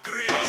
Крим!